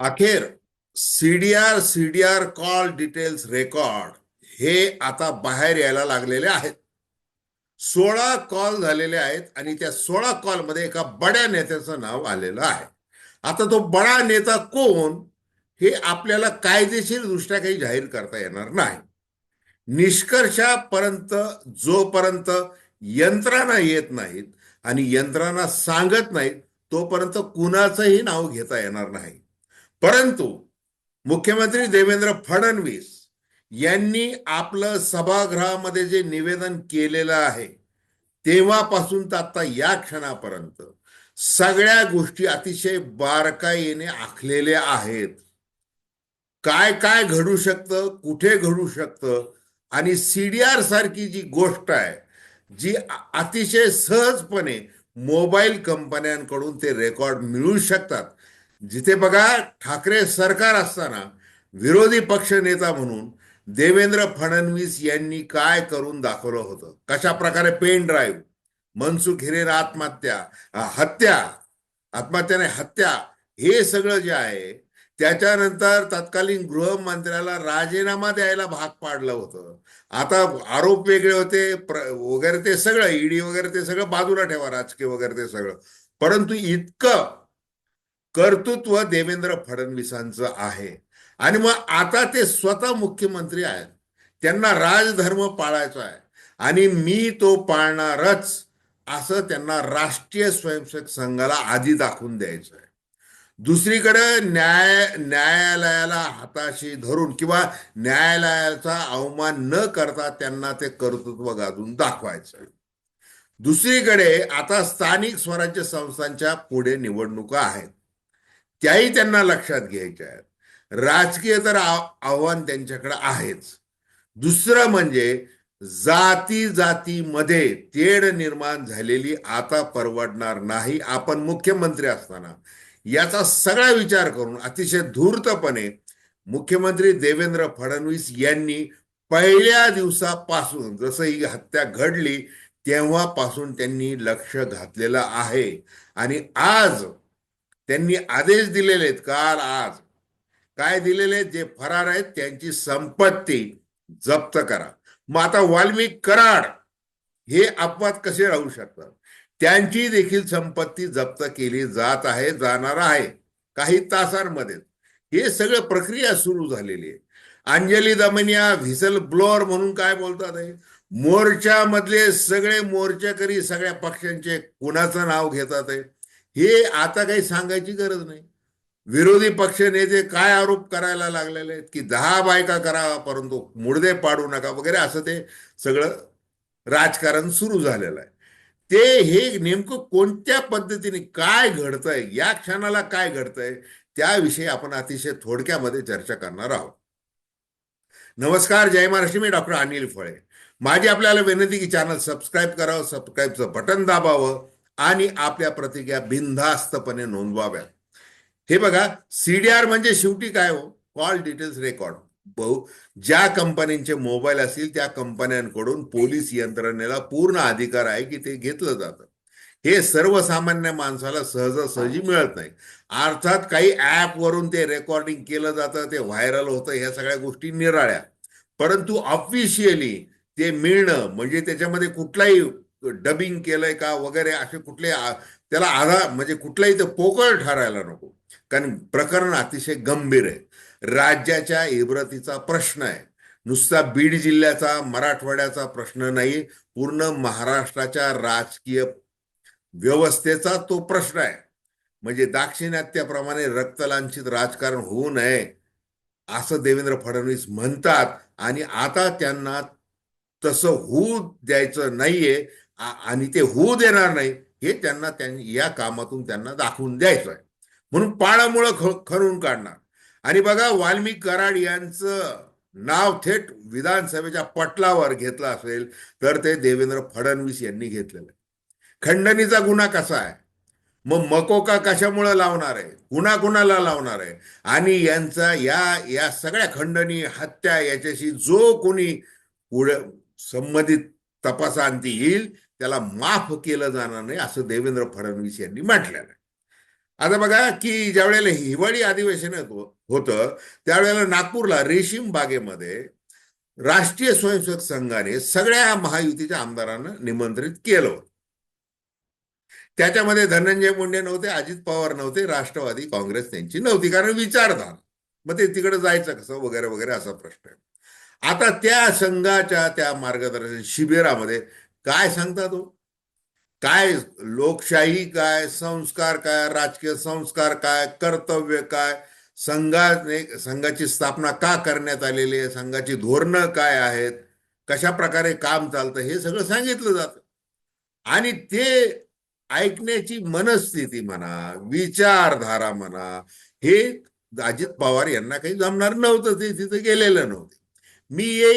अखेर CDR CDR call details record हे आता बाहेर यायला लागलेले आहेत. सोळा कॉल झालेले आहेत आणि त्या सोळा कॉलमध्ये एका बड्या नेत्याचं नाव आलेलं आहे. आता तो बडा नेता कोण हे आपल्याला कायदेशीर दृष्ट्या काही जाहीर करता येणार नाही. निष्कर्षापर्यंत जोपर्यंत यंत्रणा येत नाहीत आणि यंत्रणा सांगत नाहीत तोपर्यंत कुणाचंही नाव घेता येणार नाही. परंतु मुख्यमंत्री देवेंद्र फडणवीस यांनी आपलं सभागृहामध्ये जे निवेदन केलेलं आहे तेव्हापासून तर आता या क्षणापर्यंत सगळ्या गोष्टी अतिशय बारकाईने आखलेल्या आहेत. काय काय घडू शकतं कुठे घडू शकतं आणि सीडीआर सारखी जी गोष्ट आहे जी अतिशय सहजपणे मोबाईल कंपन्यांकडून ते रेकॉर्ड मिळू शकतात जिथे बघा ठाकरे सरकार असताना विरोधी पक्ष नेता म्हणून देवेंद्र फडणवीस यांनी काय करून दाखवलं होतं? कशा प्रकारे पेन ड्राईव्ह? मनसुख हिरेन आत्महत्या हत्या आत्महत्याने हत्या हे सगळं जे आहे त्याच्यानंतर तत्कालीन गृहमंत्र्याला राजीनामा द्यायला भाग पाडलं होतं. आता आरोप वेगळे होते प्र- वगैरे ते सगळं ईडी वगैरे ते सगळं बाजूला ठेवा राजकीय वगैरे ते सगळं. परंतु इतकं कर्तृत्व देवेंद्र फडणवीसांचं आहे. आणि मग आता ते स्वतः मुख्यमंत्री आहेत. त्यांना राजधर्म पाळायचा आहे. आणि मी तो पाळणारच असं त्यांना राष्ट्रीय स्वयंसेवक संघाला आधी दाखवून द्यायचं आहे. दुसरीकडे न्याय न्यायालयाला हाताशी धरून किंवा न्यायालयाचा अवमान न करता त्यांना ते कर्तृत्व गाजून दाखवायचं आहे. दुसरीकडे आता स्थानिक स्वराज्य संस्थांच्या पुढे निवडणुका आहेत. त्याही त्यांना लक्षात घ्यायच्या आहेत. राजकीय तर आव्हान त्यांच्याकडे आहेच. दुसरं म्हणजे जाती जातीमध्ये तेढ निर्माण झालेली आता परवडणार नाही. आपण मुख्यमंत्री असताना याचा सगळा विचार करून अतिशय धूर्तपणे मुख्यमंत्री देवेंद्र फडणवीस यांनी पहिल्या दिवसापासून जसं ही हत्या घडली तेव्हापासून त्यांनी लक्ष घातलेलं आहे. आणि आज त्यांनी आदेश दिलेले आहेत. काल आज. काय दिलेले आहेत? जे फरार आहेत त्यांची संपत्ती जप्त करा. मग आता वाल्मिक कराड हे अपवाद कसे राहू शकतात? त्यांची देखील संपत्ती जप्त केली जात आहे जाणार आहे. काही तासांमध्ये. हे सगळं प्रक्रिया सुरू झालेली आहे. अंजली दमनिया व्हिसल ब्लोअर म्हणून काय बोलतात आहे मोर्चामधले सगळे मोर्चेकरी सगळ्या पक्षांचे कुणाचं नाव घेतात आहे हे आता काही सांगायची गरज नाही. विरोधी पक्ष नेते काय आरोप करायला लागलेले आहेत की दहा बायका करा परंतु मुडदे पाडू नका वगैरे असं ते सगळं राजकारण सुरू झालेलं आहे. ते हे नेमकं कोणत्या पद्धतीने काय घडतंय या क्षणाला काय घडतंय त्याविषयी आपण अतिशय थोडक्यामध्ये चर्चा करणार आहोत. नमस्कार जय महाराष्ट्र. मी डॉक्टर अनिल फळे. माझी आपल्याला विनंती की चॅनल सबस्क्राईब करावं सबस्क्राईबचं बटन दाबावं आणि आपल्या प्रतिक्रिया बिनधास्तपणे नोंदवाव्या हे बघा सीडीआर म्हणजे शेवटी काय हो? Call details record. बहु ज्या कंपन्यांचे मोबाईल असतील त्या कंपन्यांकडून पोलीस यंत्रणेला पूर्ण अधिकार आहे की ते घेतलं जातं. हे सर्वसामान्य माणसाला सहजासहजी मिळत नाही. अर्थात काही ऍपवरून ते रेकॉर्डिंग केलं जातं ते व्हायरल होतं ह्या सगळ्या गोष्टी निराळ्या. परंतु ऑफिशियली ते मिळणं म्हणजे त्याच्यामध्ये कुठलाही डबिंग केलंय का वगैरे असे कुठले त्याला आधार म्हणजे कुठलाही ते पोकळ ठरायला नको. कारण प्रकरण अतिशय गंभीर आहे. राज्याच्या इब्रतीचा प्रश्न आहे. नुसता बीड जिल्ह्याचा मराठवाड्याचा प्रश्न नाही पूर्ण महाराष्ट्राच्या राजकीय व्यवस्थेचा तो प्रश्न आहे. म्हणजे दाक्षिणात्याप्रमाणे रक्तलांछित राजकारण होऊ नये असं देवेंद्र फडणवीस म्हणतात. आणि आता त्यांना तसं होऊ द्यायचं नाहीये आणि ते होऊ देणार नाही हे त्यांना त्यांनी या कामातून त्यांना दाखवून द्यायचं आहे म्हणून पाळामुळं ख खणून काढणार. आणि बघा वाल्मिक कराड यांचं नाव थेट विधानसभेच्या पटलावर घेतलं असेल तर ते देवेंद्र फडणवीस यांनी घेतलेलं. आहे खंडणीचा गुन्हा कसा आहे? मग मकोका कशामुळे लावणार आहे? कुणा कुणाला लावणार आहे? आणि यांचा या या सगळ्या खंडणी हत्या याच्याशी जो कोणी पुढे संबंधित तपासांती येईल त्याला माफ केलं जाणार नाही असं देवेंद्र फडणवीस यांनी म्हटलेलं आहे. आता बघा की ज्या वेळेला हिवाळी अधिवेशन होत- होतं त्यावेळेला नागपूरला रेशीम बागेमध्ये राष्ट्रीय स्वयंसेवक संघाने सगळ्या महायुतीच्या आमदारांना निमंत्रित केलं होतं. त्याच्यामध्ये धनंजय मुंडे नव्हते अजित पवार नव्हते राष्ट्रवादी काँग्रेस त्यांची नव्हती कारण विचारधारा. मग ते तिकडे जायचं कसं वगैरे वगैरे असा प्रश्न आहे. आता त्या संघाच्या त्या मार्गदर्शन शिबिरामध्ये काय सांगता तो? काय लोकशाही काय संस्कार काय राजकीय संस्कार काय कर्तव्य काय? संघाने संघाची स्थापना का करण्यात आलेली आहे? संघाची धोरणं काय आहेत? कशा प्रकारे काम चालतं? हे सगळं सांगितलं जातं. आणि ते ऐकण्याची मनस्थिती म्हणा विचारधारा म्हणा हे अजित पवार यांना काही जमणार नव्हतं. ते तिथे गेलेलं नव्हते. मी ये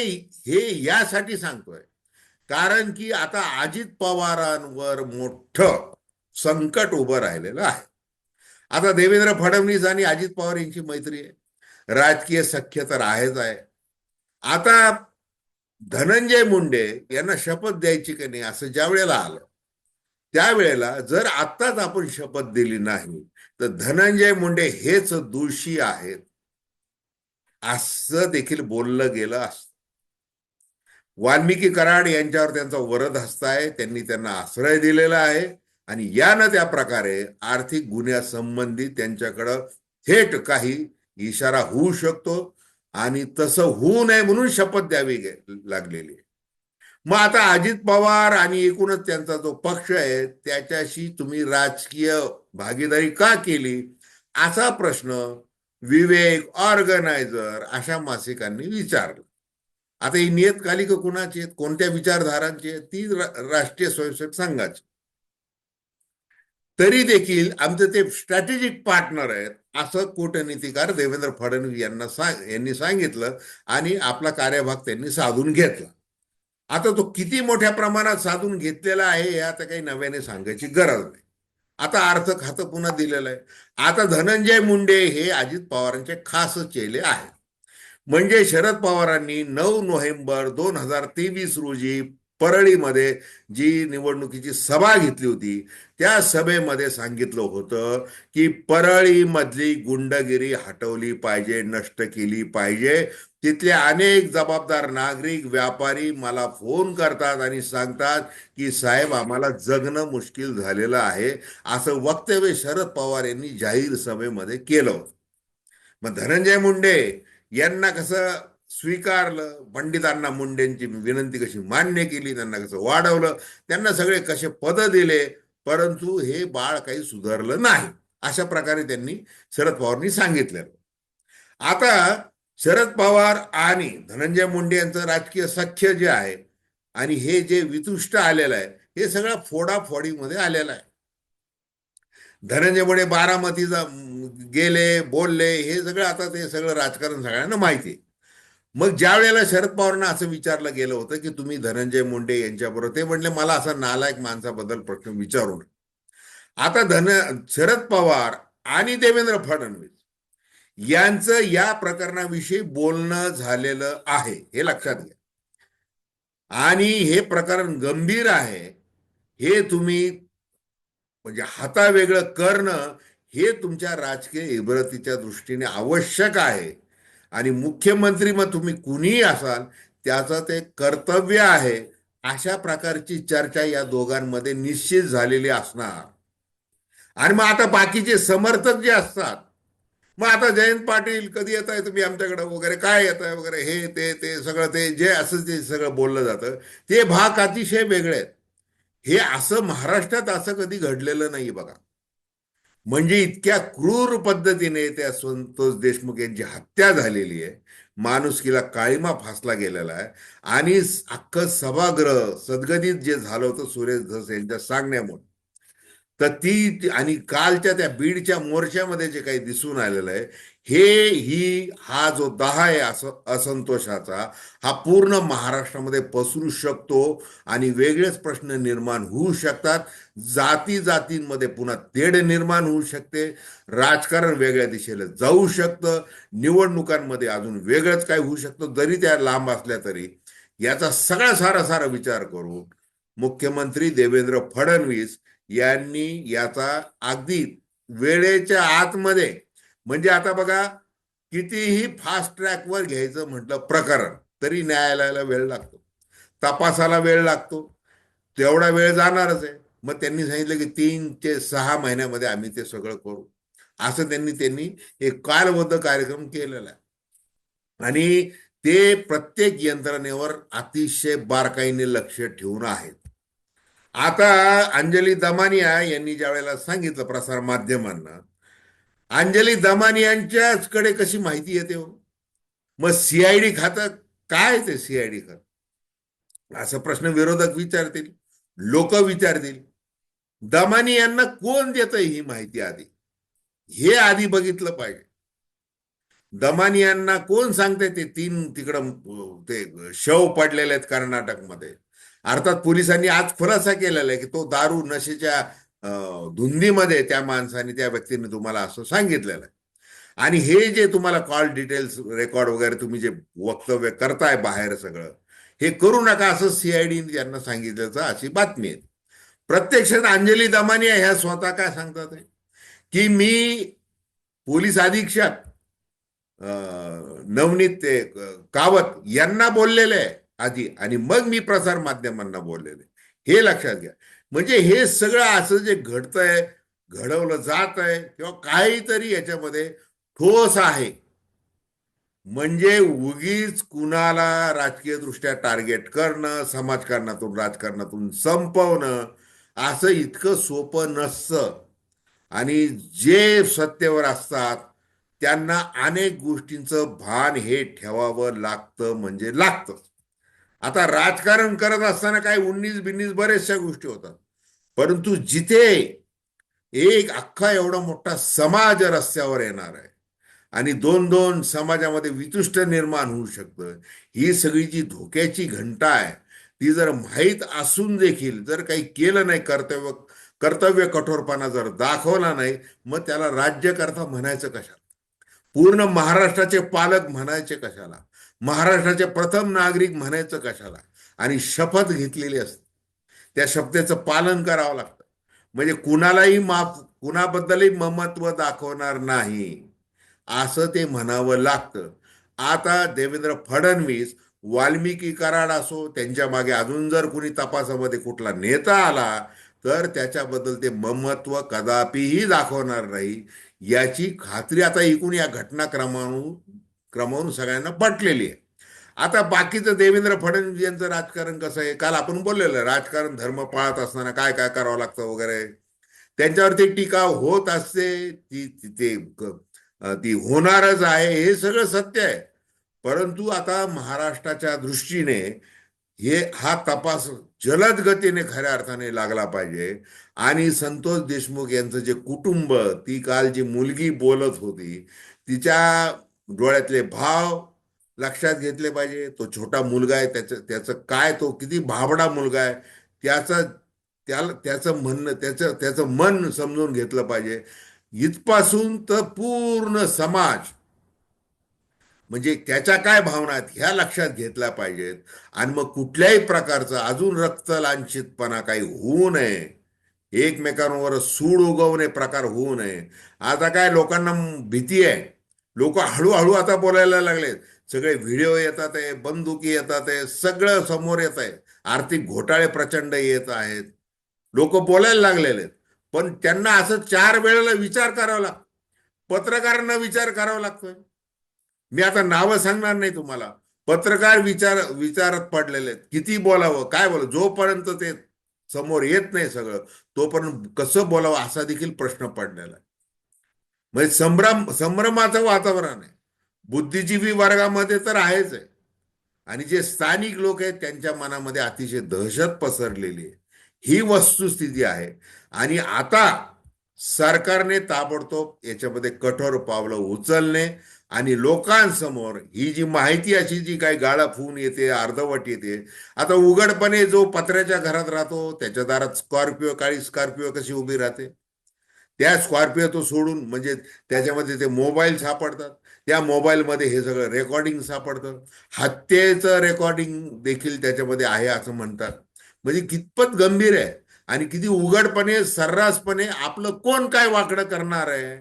हे यासाठी सांगतोय. कारण की आता अजित पवारांवर मोठं संकट उभं राहिलेलं आहे. आता देवेंद्र फडणवीस आणि अजित पवार यांची मैत्री आहे. राजकीय सख्य तर आहेच आहे. आता धनंजय मुंडे यांना शपथ द्यायची की नाही असं ज्या वेळेला आलं त्यावेळेला जर आत्ताच आपण शपथ दिली नाही तर धनंजय मुंडे हेच दोषी आहेत असं देखील बोललं गेलं असतं. वाल्मिकी कराड यांच्यावर त्यांचा वरद हस्त आहे त्यांनी त्यांना आश्रय दिलेला आहे आणि यानं त्या प्रकारे आर्थिक गुन्ह्यासंबंधी त्यांच्याकडं थेट काही इशारा होऊ शकतो आणि तसं होऊ नये म्हणून शपथ द्यावी लागलेली मग आता अजित पवार आणि एकूणच त्यांचा जो पक्ष आहे त्याच्याशी तुम्ही राजकीय भागीदारी का केली? असा प्रश्न विवेक ऑर्गनायझर अशा मासिकांनी विचारला. आता ही नियतकालिक कुणाची आहेत? कोणत्या विचारधारांची आहेत? ती राष्ट्रीय स्वयंसेवक संघाची. तरी देखील आमचं ते स्ट्रॅटेजिक पार्टनर आहेत असं कूटनीतिकार देवेंद्र फडणवीस यांना सांग यांनी सांगितलं आणि आपला कार्यभाग त्यांनी साधून घेतला. आता तो किती मोठ्या प्रमाणात साधून घेतलेला आहे हे आता काही नव्याने सांगायची गरज नाही. आता अर्थ खातं पुन्हा दिलेलं आहे. आता धनंजय मुंडे हे अजित पवारांचे खास चेले आहेत. म्हणजे शरद पवारांनी नऊ नोव्हेंबर दोन हजार तेवीस रोजी परळीमध्ये जी निवडणुकीची सभा घेतली होती त्या सभेमध्ये सांगितलं होतं की परळीमधली गुंडगिरी हटवली पाहिजे नष्ट केली पाहिजे. तिथले अनेक जबाबदार नागरिक व्यापारी मला फोन करतात आणि सांगतात की साहेब आम्हाला जगणं मुश्किल झालेलं आहे. असं वक्तव्य शरद पवार यांनी जाहीर सभेमध्ये केलं मग धनंजय मुंडे यांना कसं स्वीकारलं पंडितांना मुंडेंची विनंती कशी मान्य केली त्यांना कसं वाढवलं त्यांना सगळे कसे पद दिले परंतु हे बाळ काही सुधारलं नाही अशा प्रकारे त्यांनी शरद पवारांनी सांगितलं. आता शरद पवार आणि धनंजय मुंडे यांचं राजकीय सख्य जे आहे आणि हे जे वितुष्ट आलेलं आहे हे सगळं फोडाफोडीमध्ये आलेलं आहे. धनंजय मुळे बारामतीचा गेले बोलले हे सगळं आता ते सगळं राजकारण सगळ्यांना माहिती आहे. मग ज्या वेळेला शरद पवारांना असं विचारलं गेलं होतं की तुम्ही धनंजय मुंडे यांच्याबरोबर ते म्हणले मला असं नालायक माणसाबद्दल प्रश्न विचारू नये आता धन शरद पवार आणि देवेंद्र फडणवीस यांचं या प्रकरणाविषयी बोलणं झालेलं आहे हे लक्षात घ्या. आणि हे प्रकरण गंभीर आहे हे तुम्ही म्हणजे हातावेगळं करणं हे तुमच्या राजकीय इब्रतीच्या दृष्टीने आवश्यक आहे. आणि मुख्यमंत्री मग तुम्ही कुणीही असाल त्याचं ते कर्तव्य आहे. अशा प्रकारची चर्चा या दोघांमध्ये निश्चित झालेली असणार. आणि मग आता बाकीचे समर्थक जे असतात मग आता जयंत पाटील कधी येत आहे तुम्ही आमच्याकडे वगैरे काय येत आहे वगैरे हे ते ते सगळं ते जे असं ते सगळं बोललं जातं ते भाग अतिशय वेगळे आहेत. हे असं महाराष्ट्रात असं कधी घडलेलं नाही बघा. म्हणजे इतक्या क्रूर पद्धतीने त्या संतोष देशमुख यांची हत्या झालेली आहे. माणुसकीला काळीमा फासला गेलेला आहे. आणि अख्खं सभागृह सद्गदित जे झालं होतं सुरेश धस यांच्या सांगण्यामुळे. तर ती आणि कालच्या त्या बीडच्या मोर्चामध्ये जे काही दिसून आलेलं आहे हे ही हा जो दहा आहे असं असंतोषाचा हा पूर्ण महाराष्ट्रामध्ये पसरू शकतो आणि वेगळेच प्रश्न निर्माण होऊ शकतात. जाती जातींमध्ये पुन्हा तेढ निर्माण होऊ शकते. राजकारण वेगळ्या दिशेला जाऊ शकतं. निवडणुकांमध्ये अजून वेगळंच काय होऊ शकतं. जरी त्या लांब असल्या तरी याचा सगळा सारा सारा विचार करून मुख्यमंत्री देवेंद्र फडणवीस यांनी याचा अगदी वेळेच्या आतमध्ये म्हणजे आता बघा कितीही फास्ट ट्रॅकवर घ्यायचं म्हटलं प्रकरण तरी न्यायालयाला वेळ लागतो. तपासाला वेळ लागतो. तेवढा वेळ जाणारच आहे. मग त्यांनी सांगितलं की तीन ते सहा महिन्यामध्ये आम्ही ते सगळं करू. असं त्यांनी त्यांनी एक कालबद्ध कार्यक्रम केलेला आहे. आणि ते प्रत्येक यंत्रणेवर अतिशय बारकाईने लक्ष ठेवून आहेत. आता अंजली दमानिया यांनी ज्या वेळेला सांगितलं प्रसार माध्यमांना अंजली दमानियांच्याच कडे कशी माहिती येते हो? मग सीआयडी खातं काय ते सीआयडी खातं? असा प्रश्न विरोधक विचारतील लोक विचारतील. दमानी यांना कोण देत ही माहिती आधी? हे आधी बघितलं पाहिजे. दमानी यांना कोण सांगते ते तीन तिकडं ते शव पडलेले आहेत कर्नाटकमध्ये. अर्थात पोलिसांनी आज खुलासा केलेला आहे की तो दारू नशेच्या धुंदीमध्ये त्या माणसाने त्या व्यक्तीने तुम्हाला असं सांगितलेलं आहे. आणि हे जे तुम्हाला कॉल डिटेल्स रेकॉर्ड वगैरे तुम्ही जे वक्तव्य करताय बाहेर सगळं हे करू नका असं सीआयडी यांना सांगितल्याचं अशी बातमी आहे. प्रत्यक्षात अंजली दमानिया ह्या स्वतः काय सांगतात की मी पोलीस अधीक्षक अं, नवनीत ते कावत यांना बोललेले आहे आधी आणि मग मी प्रसार माध्यमांना बोललेले हे लक्षात घ्या. म्हणजे हे सगळं असं जे घडतंय घडवलं जात आहे किंवा काहीतरी याच्यामध्ये ठोस आहे. म्हणजे उगीच कुणाला राजकीय दृष्ट्या टार्गेट करणं समाजकारणातून राजकारणातून संपवणं असं इतकं सोपं नसतं. आणि जे सत्तेवर असतात त्यांना अनेक गोष्टींचं भान हे ठेवावं लागतं म्हणजे लागतं. आता राजकारण करत असताना काय उन्नीस बिन्नीस बऱ्याचशा गोष्टी होतात. परंतु जिथे एक अख्खा एवढा मोठा समाज रस्त्यावर येणार आहे आणि दोन दोन समाजामध्ये वितुष्ट निर्माण होऊ शकतं ही सगळी जी धोक्याची घंटा आहे ती जर माहीत असून देखील जर काही केलं नाही कर्तव्य कर्तव्य कठोरपणा जर दाखवला नाही मग त्याला राज्यकर्ता म्हणायचं कशाला? पूर्ण महाराष्ट्राचे पालक म्हणायचे कशाला? महाराष्ट्राचे प्रथम नागरिक म्हणायचं कशाला? आणि शपथ घेतलेली असते. त्या शब्दाचं पालन करावं लागतं. म्हणजे कुणालाही माफ कुणाबद्दलही ममत्व दाखवणार नाही. असं ते म्हणावं लागतं. आता देवेंद्र फडणवीस वाल्मिकी कराड असो त्यांच्या मागे अजून जर कुणी तपासामध्ये कुठला नेता आला तर त्याच्याबद्दल ते ममत्व कदापिही दाखवणार नाही. याची खात्री आता एकूण या घटनाक्रमावरून क्रमावून सगळ्यांना पटलेली आहे. आता बाकीचं देवेंद्र फडणवीस यांचं राजकारण कसं आहे? काल आपण बोललेलं राजकारण धर्म पाळत असताना काय काय करावं लागतं वगैरे? त्यांच्यावरती टीका होत असते ती ते ती होणारच आहे हे सगळं सत्य आहे. परंतु आता महाराष्ट्राच्या दृष्टीने हे हा तपास जलद गतीने खऱ्या अर्थाने लागला पाहिजे. आणि संतोष देशमुख यांचं जे कुटुंब ती काल जी मुलगी बोलत होती तिच्या डोळ्यातले भाव लक्षात घेतले पाहिजे. तो छोटा मुलगा आहे त्याचं त्याचं काय तो किती भाबडा मुलगा आहे त्याचं त्याला त्याचं म्हणणं त्याचं त्याचं मन समजून घेतलं पाहिजे. इथपासून तर पूर्ण समाज म्हणजे त्याच्या काय भावना आहेत ह्या लक्षात घेतल्या पाहिजेत. आणि मग कुठल्याही प्रकारचं अजून रक्त लांछितपणा काही होऊ नये. एकमेकांवर सूड उगवणे प्रकार होऊ नये. आता काय लोकांना भीती आहे. लोक हळूहळू आता बोलायला लागलेत. सगळे व्हिडिओ येतात आहे बंदुकी येतात आहे सगळं समोर येत आहे. आर्थिक घोटाळे प्रचंड येत आहेत. लोक बोलायला लागलेले आहेत. पण त्यांना असं चार वेळेला विचार करावा लागतो. पत्रकारांना विचार करावा लागतोय. मी आता नावं सांगणार नाही तुम्हाला. पत्रकार विचार विचारात पडलेले आहेत. किती बोलावं काय बोलावं? जोपर्यंत ते समोर येत नाही सगळं तोपर्यंत कसं बोलावं असा देखील प्रश्न पडलेला आहे. म्हणजे संभ्रम संभ्रमाचं वातावरण आहे. बुद्धिजीवी वर्गामध्ये तर आहेच आहे. आणि जे स्थानिक लोक आहेत त्यांच्या मनामध्ये अतिशय दहशत पसरलेली आहे. ही वस्तुस्थिती आहे. आणि आता सरकारने ताबडतोब याच्यामध्ये कठोर पावलं उचलणे आणि लोकांसमोर ही जी माहिती अशी जी काही गाळाफून येते अर्धवट येते आता उघडपणे जो पत्र्याच्या घरात राहतो त्याच्या दारात स्कॉर्पिओ काळी स्कॉर्पिओ कशी उभी राहते? त्या स्कॉर्पिओ तो सोडून म्हणजे त्याच्यामध्ये ते मोबाईल सापडतात. त्या मोबाईलमध्ये हे सगळं रेकॉर्डिंग सापडतं. हत्येचं रेकॉर्डिंग देखील त्याच्यामध्ये आहे असं म्हणतात. म्हणजे कितपत गंभीर आहे आणि किती उघडपणे सर्रासपणे आपलं कोण काय वाकडं करणार आहे?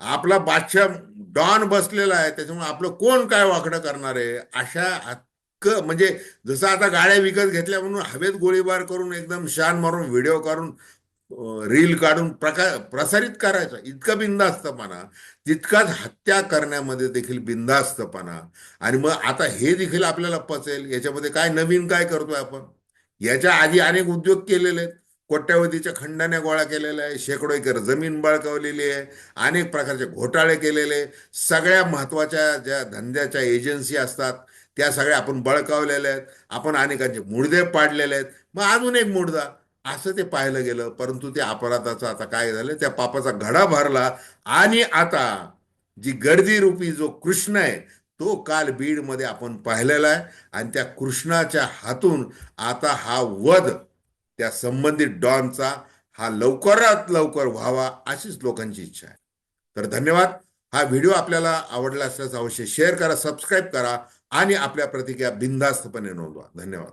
आपला बादशाह डॉन बसलेला आहे त्याच्यामुळे आपलं कोण काय वाकडं करणार आहे? अशा हक्क म्हणजे जसं आता गाड्या विकत घेतल्या म्हणून हवेत गोळीबार करून एकदम शान मारून व्हिडिओ करून रील काढून प्रकार प्रसारित करायचा. इतकं बिंदास्तपणा तितकाच हत्या करण्यामध्ये देखील बिंदास्तपणा आणि मग आता हे देखील आपल्याला पचेल. याच्यामध्ये काय नवीन काय करतोय आपण? याच्या आधी अनेक उद्योग केलेले आहेत. कोट्यावधीच्या खंडाने गोळा केलेल्या आहे शेकडो एकर जमीन बळकावलेली आहे. अनेक प्रकारचे घोटाळे केलेले सगळ्या महत्त्वाच्या ज्या धंद्याच्या एजन्सी असतात त्या सगळ्या आपण बळकावलेल्या आहेत. आपण अनेकांचे मुडदे पाडलेले आहेत. मग अजून एक मुडदा. असं ते पाहिलं गेलं. परंतु त्या अपराधाचं आता काय झालं त्या पापाचा घडा भरला. आणि आता जी गर्दी रूपी जो कृष्ण आहे तो काल बीडमध्ये आपण पाहिलेला आहे. आणि त्या कृष्णाच्या हातून आता हा वध त्या संबंधित डॉनचा हा लवकरात लवकर व्हावा अशीच लोकांची इच्छा आहे. तर धन्यवाद. हा व्हिडिओ आपल्याला आवडला असल्यास अवश्य शेअर करा सबस्क्राईब करा आणि आपल्या प्रतिक्रिया बिनधास्तपणे नोंदवा. धन्यवाद.